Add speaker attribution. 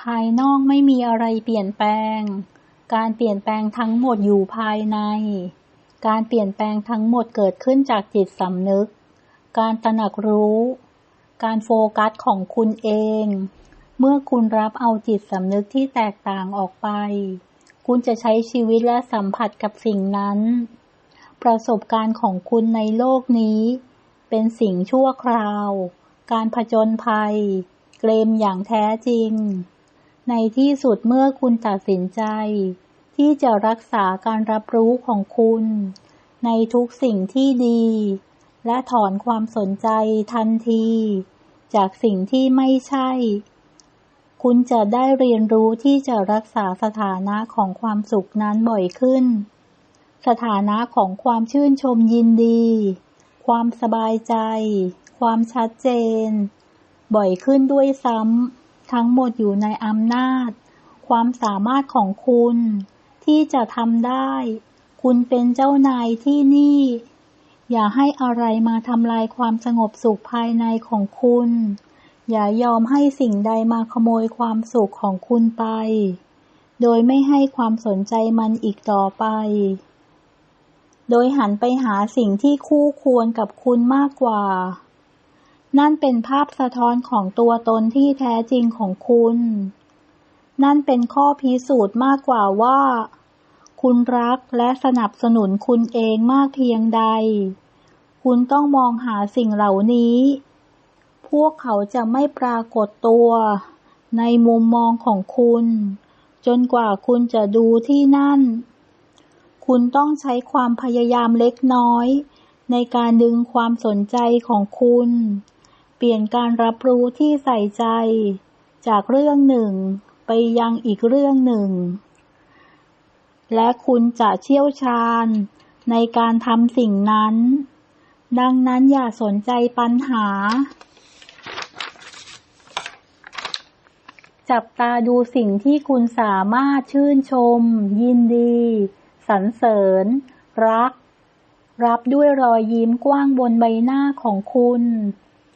Speaker 1: ภายนอกไม่มีอะไรเปลี่ยนแปลง การเปลี่ยนแปลงทั้งหมดอยู่ภายใน การเปลี่ยนแปลงทั้งหมดเกิดขึ้นจากจิตสำนึก การตระหนักรู้ การโฟกัสของคุณเอง เมื่อคุณรับเอาจิตสำนึกที่แตกต่างออกไป คุณจะใช้ชีวิตและสัมผัสกับสิ่งนั้น ประสบการณ์ของคุณในโลกนี้ เป็นสิ่งชั่วคราว การผจญภัย เกรมอย่างแท้จริง ในที่สุดเมื่อคุณตัดสินใจ ที่จะรักษาการรับรู้ของคุณ ในทุกสิ่งที่ดี และถอนความสนใจทันที จากสิ่งที่ไม่ใช่ คุณจะได้เรียนรู้ที่จะรักษาสถานะของความสุขนั้นบ่อยขึ้น สถานะของความชื่นชมยินดี ความสบายใจ ความชัดเจน บ่อยขึ้นด้วยซ้ำ ทั้งหมดอยู่ในอำนาจ ความสามารถของคุณ ที่จะทำได้ คุณเป็นเจ้านายที่นี่ อย่าให้อะไรมาทำลายความสงบสุขภายในของคุณ อย่ายอมให้สิ่งใดมาขโมยความสุขของคุณไป โดยไม่ให้ความสนใจมันอีกต่อไป โดยหันไปหาสิ่งที่คู่ควรกับคุณมากกว่า นั่นเป็นภาพสะท้อนของตัวตนที่แท้จริงของคุณ นั่นเป็นข้อพิสูจน์มากกว่าว่า คุณรักและสนับสนุนคุณเองมากเพียงใด คุณต้องมองหาสิ่งเหล่านี้ พวกเขาจะไม่ปรากฏตัว ในมุมมองของคุณ จนกว่าคุณจะดูที่นั่น คุณต้องใช้ความพยายามเล็กน้อยในการดึงความสนใจของคุณ เปลี่ยนการรับรู้ที่ใส่ใจ จากเรื่องหนึ่ง ไปยังอีกเรื่องหนึ่ง และคุณจะเชี่ยวชาญในการทำสิ่งนั้น ดังนั้นอย่าสนใจปัญหา จับตาดูสิ่งที่คุณสามารถชื่นชม ยินดีสรรเสริญ รัก รับด้วยรอยยิ้มกว้างบนใบหน้าของคุณ